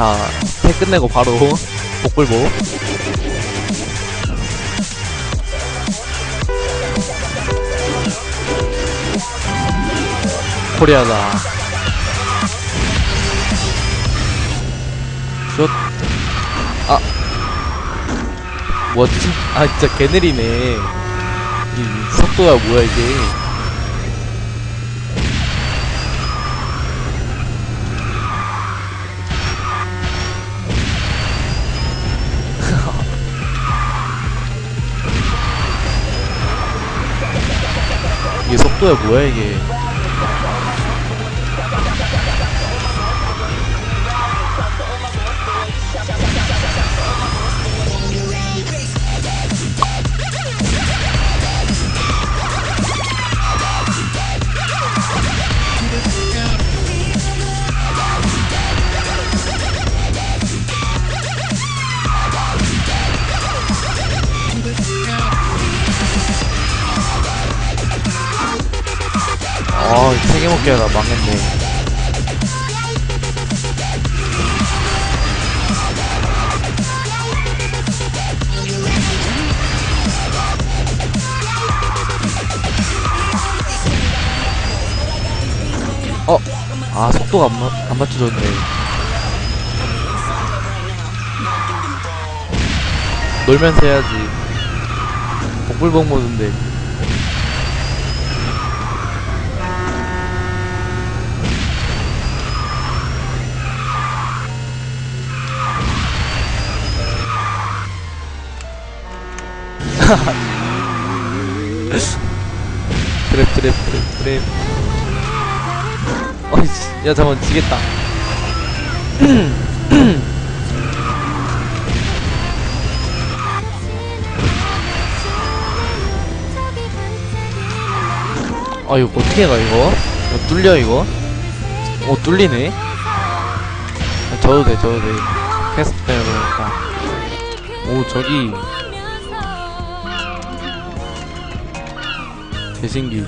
자, 태 끝내고 바로 복불복. 코리아다. 슛. 아. 뭐지? 아, 진짜 개느리네. 이 속도가 뭐야, 이게. 이게 속도야 뭐야 이게 먹게 하다 망했네. 어, 아, 속도가 안, 맞, 안 맞춰졌네. 놀면서 해야지. 복불복 모드인데. 트랩 트랩 트랩 트랩. 어이씨. 야 잠깐 지겠다. 아 이거 어떻게 가 이거? 이거 뚫려 이거? 어 뚫리네. 아, 져도 돼 져도 돼. 캐스트 때문에 그러니까 오 저기 개신기.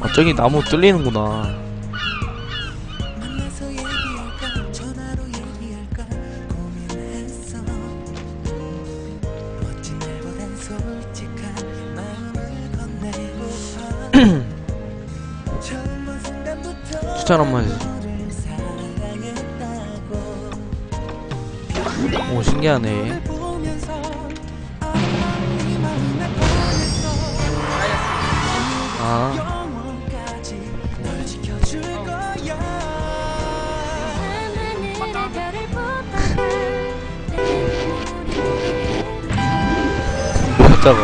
아 저기 나무 뚫리는구나. 만나서 얘기할까? 전화로 얘기할 저거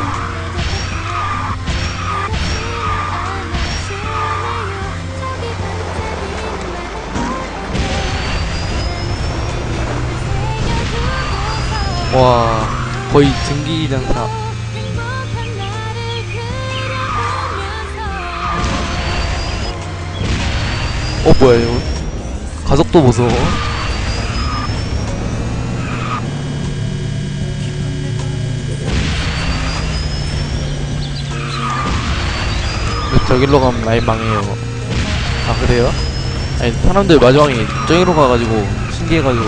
와 거의 증기장사. 어 뭐야 이거? 가속도 근 저길로 가면 라인 망해요. 아 그래요? 아니 사람들 마지막에 저기로 가가지고 신기해가지고.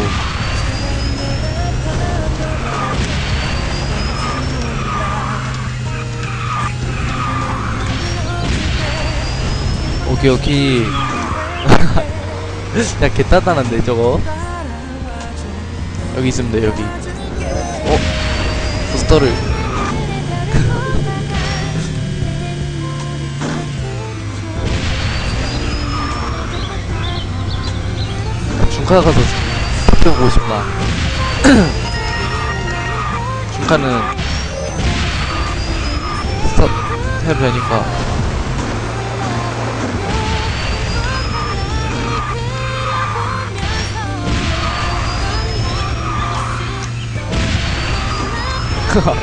오케이 오케이. 야 개따단한데 저거? 여기 돼 여기. 어? 부스터를 중카 가서 박병 보고 싶다 중카는 스탑 해도 되니까.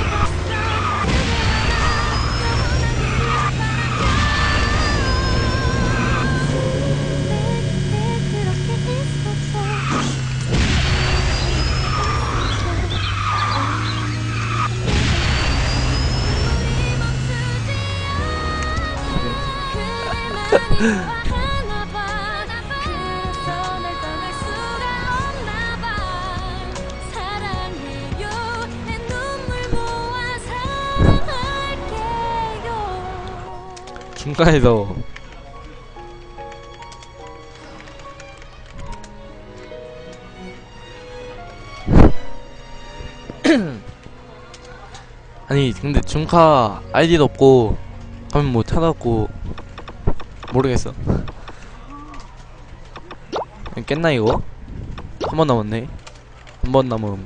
중간에서. 아니 근데 중카 아이디도 없고 가면 뭐 찾았고 모르겠어. 깼나 이거? 한 번 남았네. 한 번 남음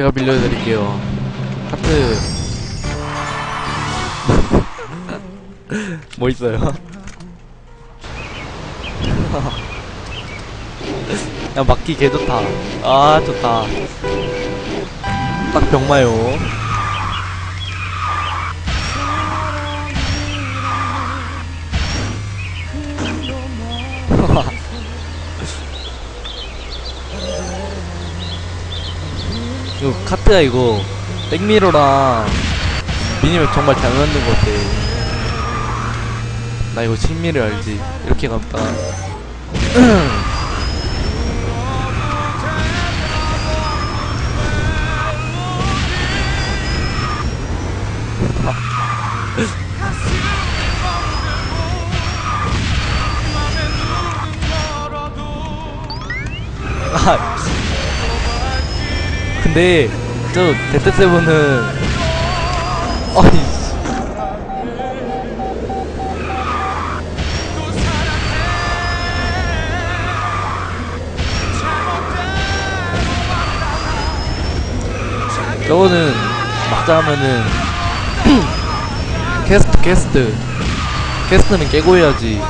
제가 빌려드릴게요. 하트. 뭐 있어요? 야 막기 개 좋다. 아 좋다. 딱 병마요 이거 카트야 이거. 백미러랑 미니맵 정말 잘 만든 것 같아. 나 이거 친미를 알지? 이렇게 감다. 아 근데 저 데트 세븐은 아니 씨. 저거는 막자 하면은 캐스트 캐스트 캐스트는 깨고 해야지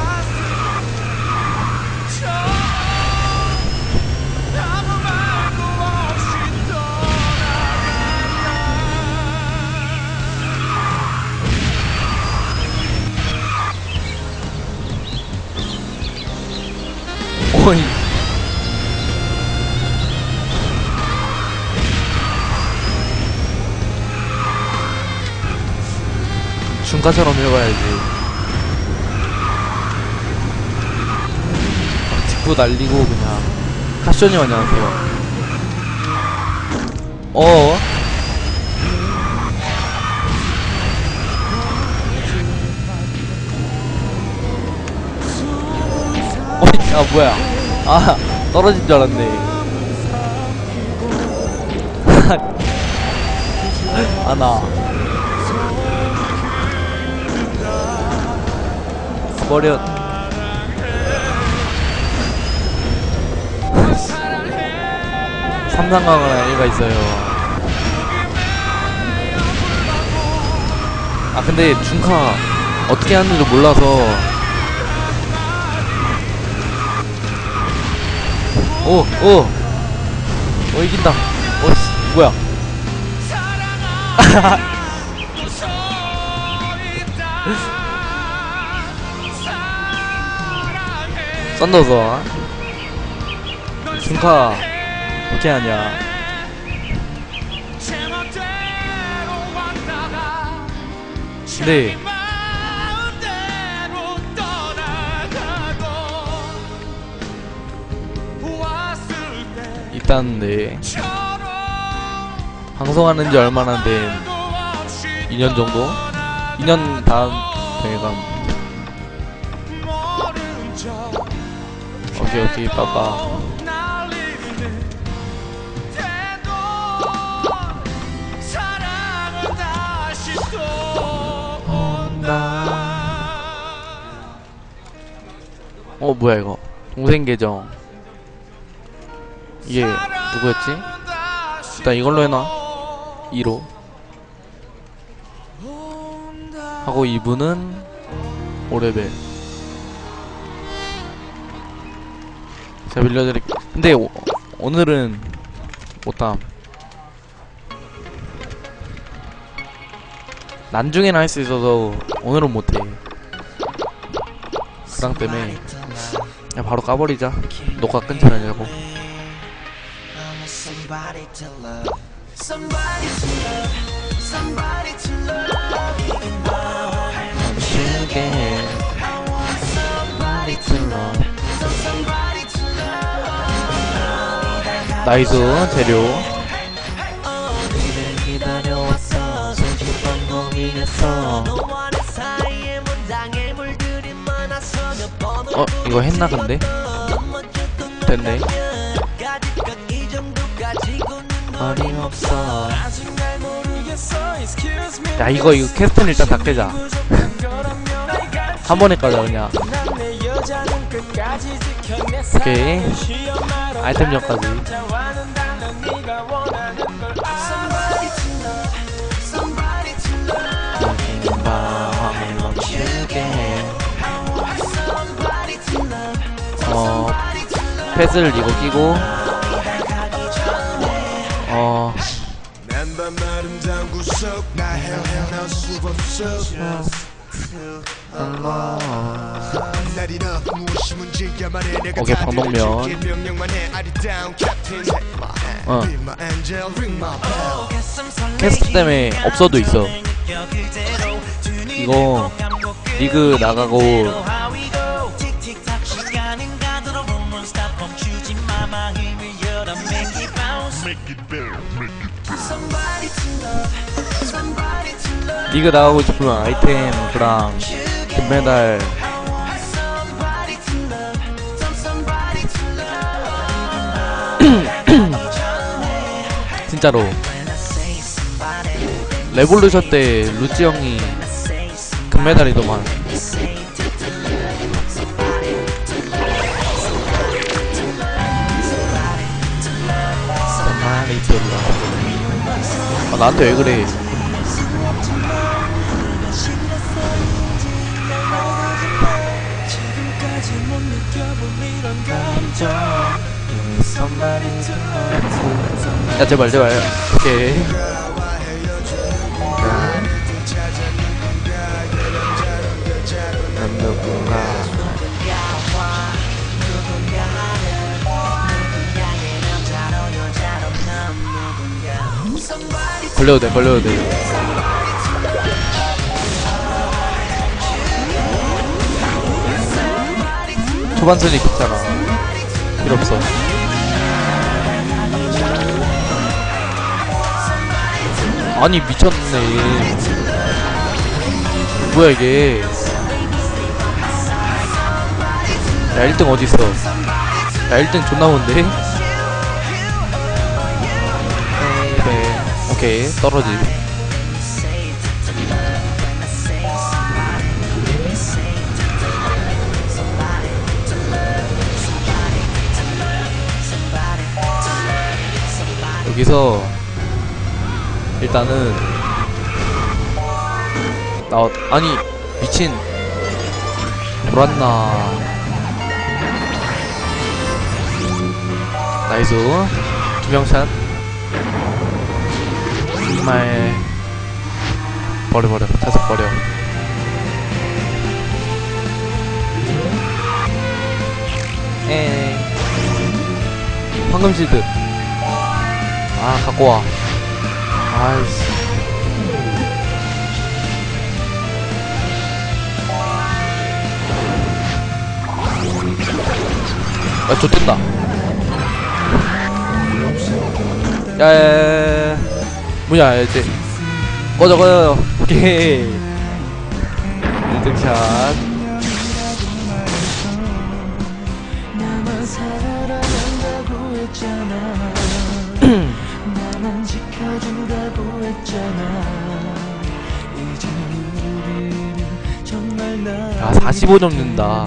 어이 중가처럼 해봐야지. 막 짚고 날리고 그냥 카쇼님 안녕하세요. 어? 아 뭐야 아 떨어진 줄 알았네. 아나. 버려. 삼상강을 애가 있어요. 아 근데 중카 어떻게 하는지 몰라서 오, 오, 오 이긴다. 오, 씨, 뭐야? 썬더서 중카 어떻게 하냐? 근데 네 방송하는 지 얼마나 된 2년 정도? 2년 다음 대감 오케이 오케이 빠빠. 어 뭐야 이거? 동생 계정 이게 누구였지? 일단 이걸로 해놔. 2로. 하고 이분은 5레벨. 제가 빌려드릴 근데 오, 오늘은 못함. 난중에는 할 수 있어서 오늘은 못해. 그랑 때문에 그냥 바로 까버리자. 녹화 끊지 말자고 Somebody to love, somebody to love, somebody to love. Even though 쉽게 I want somebody to love, so somebody to love. 나이스 재료 우리를 기다려왔어 번 고민했어 너와 내 사이에 문장에 물들이 번을 어 이거 했나 근데 됐네 어림없어. 야 이거 이거 캐스트는 일단 다 깨자. 한 번에 까자 그냥. 오케이. to love 어 펫을 이거 끼고 어 오케이, 다 방독면. 어. 캐스트 때문에 없어도 있어 이거 리그 나가고 리그 나가고 싶으면 아이템 그랑 금메달 진짜로 레볼루션 때 루찌 형이 금메달이더만 아, 나한테 왜 그래 야 제발 제발. 오케이. 난 누군가 걸려도 돼 걸려도 돼. 초반 순위 괜찮아 필요 없어 아니 미쳤네. 뭐야 이게. 야 1등 어딨어? 야 1등 존나 먼데? 그래. 오케이 떨어지 여기서 일단은 나 어- 아니 미친. 돌았나. 나이스. 두명샷 정말 버려 버려. 자석 버려. 에이 황금 실드 아 갖고 와. 아이씨. 아 좋댄다. 야야야야 뭐야 이제. 꺼져 꺼져 오케이. 1등샷 45 넘는다.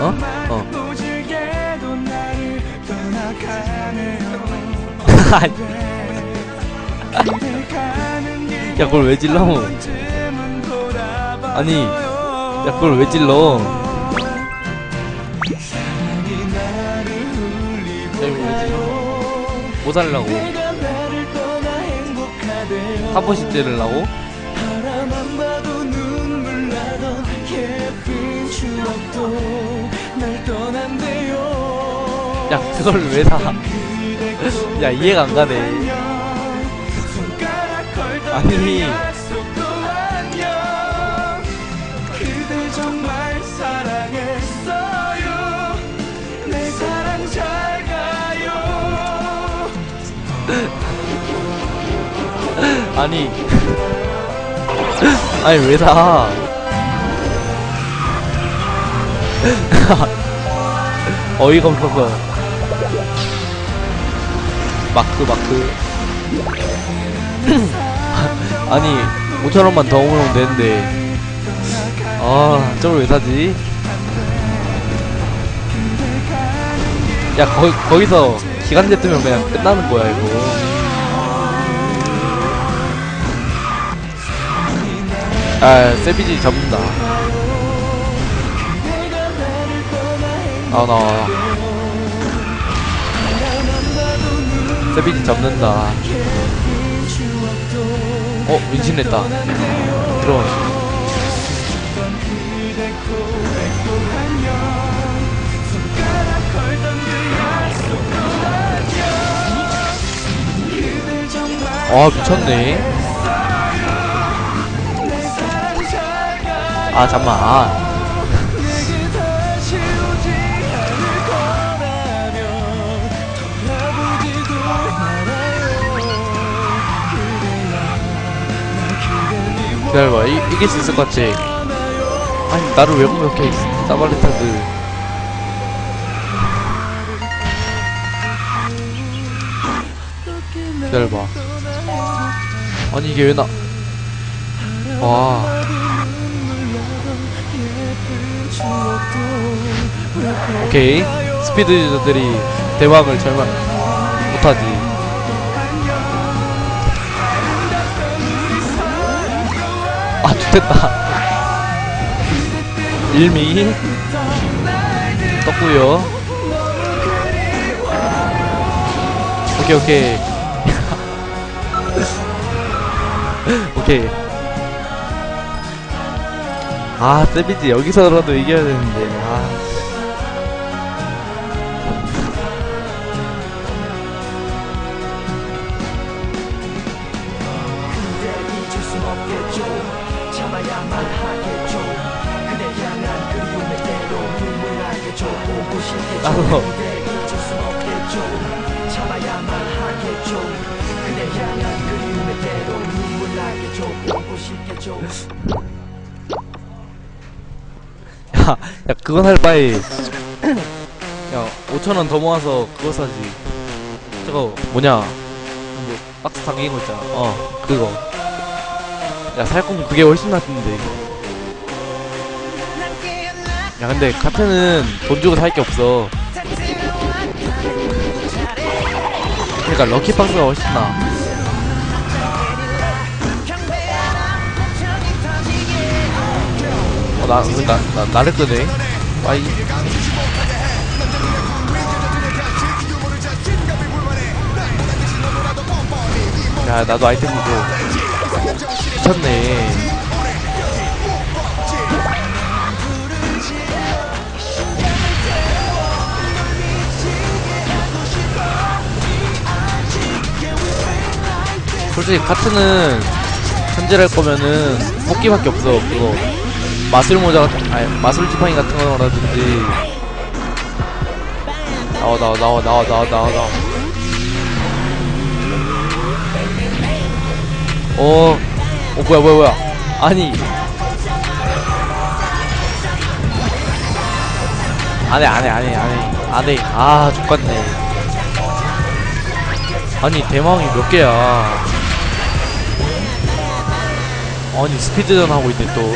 어? 길 야 그걸 왜 질러? 아니 야 그걸 왜 질러? 야, 이거 왜 가요 뭐 살라고 한 번씩 떠난대요. 야 그걸 왜사? 그대 야 이해가 안 가네. 아니. 아니. 아니 왜 다? 어이가 없어서 마크 마크. 아니 5천원만 더 오면 되는데. 아 저걸 왜 사지? 야 거, 거기서 기간제 뜨면 그냥 끝나는 거야 이거 아 세비지 접는다. 아 나와 세비지 접는다. 어 민신했다. 들어와 아 미쳤네 아 잠만 아. 기다려봐 이, 이길 수 있을 것 같지 아니 나를 왜 공격해 이 사발레타들 기다려봐 아니 이게 왜 나 와. 오케이 스피드 유저들이 대박을 절망 못하지. 아 좋됐다. 일미 떴구요. 오케이 오케이. 오케이. 아 세비지 여기서라도 이겨야 되는데. 아 싶겠죠 야, 야 그건 할 바에. 야 5천원 더 모아서 그거 사지. 저거 뭐냐? 뭐 박스 당긴 거 있잖아. 어 그거. 야 살 거면 그게 훨씬 낫던데 야 근데 카트는 돈 주고 살 게 없어 그러니까 럭키박스가 훨씬 나아 어, 나, 나, 나, 나를 끄네. 빠이. 야, 나도 아이템 주고. 미쳤네. 솔직히 카트는 현질할 거면은 뽑기밖에 없어 그거. 마술 모자 같은 아니 마술 지팡이 같은 거라든지. 나와 나와 나와 나와 나와 나와 나와. 어, 어 뭐야 뭐야 뭐야. 아니. 안해 안해 안해 안해 안해 아 족같네. 아니 대망이 몇 개야 아니 스피드전 하고 있네 또.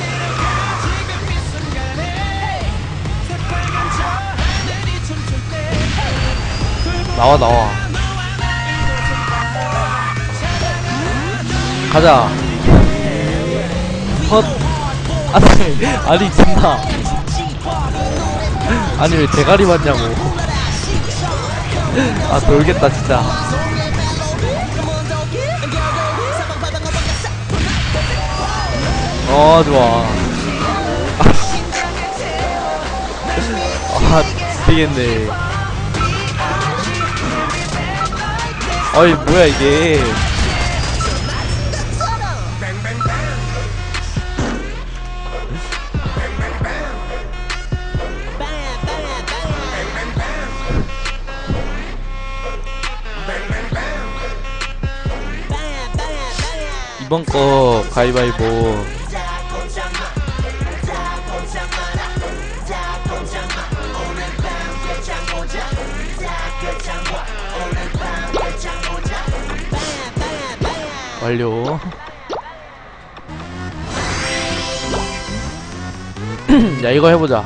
나와 나와. 가자. 헛. 아니 아니 진나. 아니 왜 대가리 맞냐고. 아 돌겠다 진짜 어 좋아 아 미치겠네. 어이 뭐야 이게. 이번 거 가위바위보 완료. 야 이거 해보자.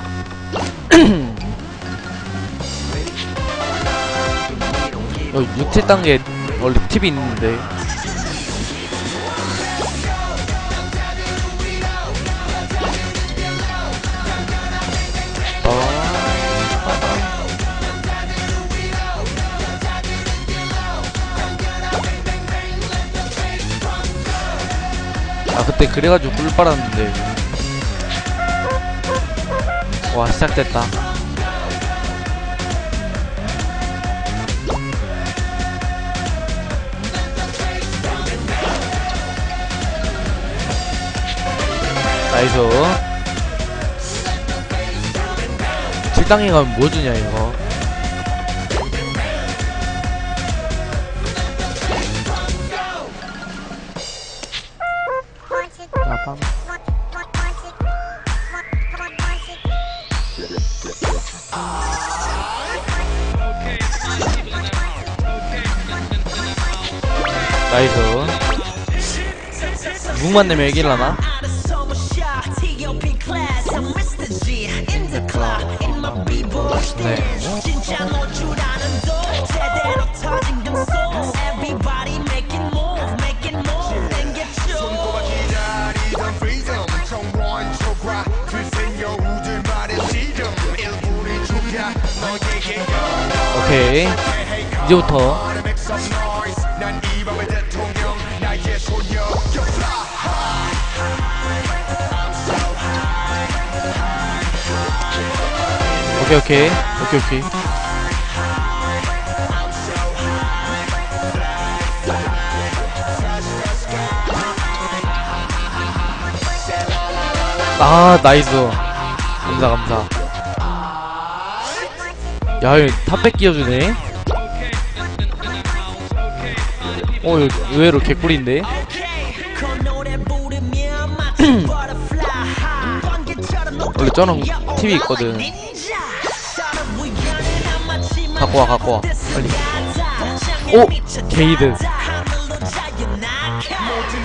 여기 6, 7단계 원래 팁이 있는데 아 그때 그래가지고 꿀 빨았는데. 와 시작됐다. 나이스. 7단계 가면 뭐 주냐 이거 름 일부리 죽야 너에게 오케이. 이제부터 오케이 오케이. 오케이 오케이. 아 나이스. 감사 감사. 야이 탑백 끼워주네. 어 이거 의외로 개꿀인데? 원래 저런 TV 있거든 갖고 와 갖고 와. 빨리. 오! 게이드.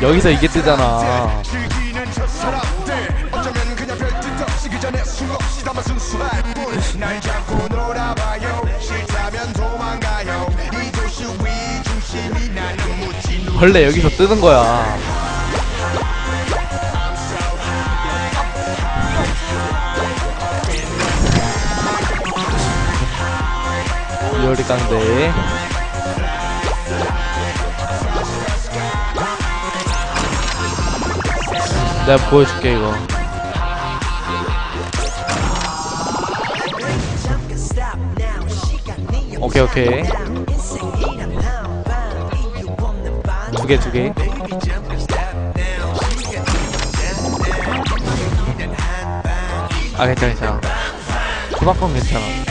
여기서 이게 뜨잖아. 즐기는 저 사람들 어쩌 요리 깡대. 내가 보여줄게 이거. 오케이 오케이. 두 개 두개. 아 괜찮아 괜찮아. 초밥건 괜찮아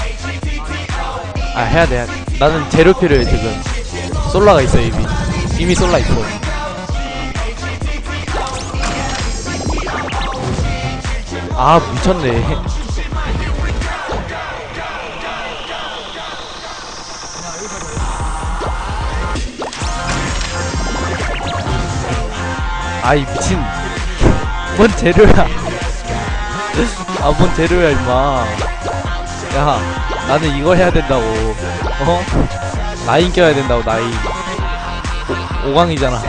아 해야 돼. 나는 재료 필요해 지금 솔라가 있어 이미. 이미 솔라 있어. 아 미쳤네. 아이 미친. 뭔 재료야. 아 뭔 재료야 임마. 야 나는 이거 해야 된다고. 어? 나인 껴야 된다고 나인 오, 5강이잖아.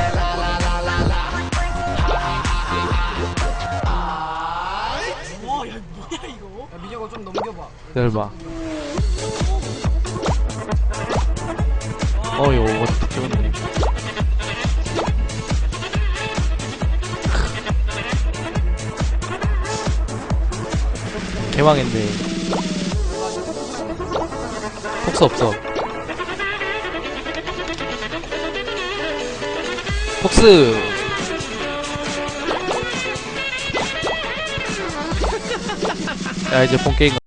민혁아 좀 넘겨봐. 기다려봐. 어 이거 어떻게 찍었네 개망했네 폭스 없어. 폭스. 야 이제 본 게임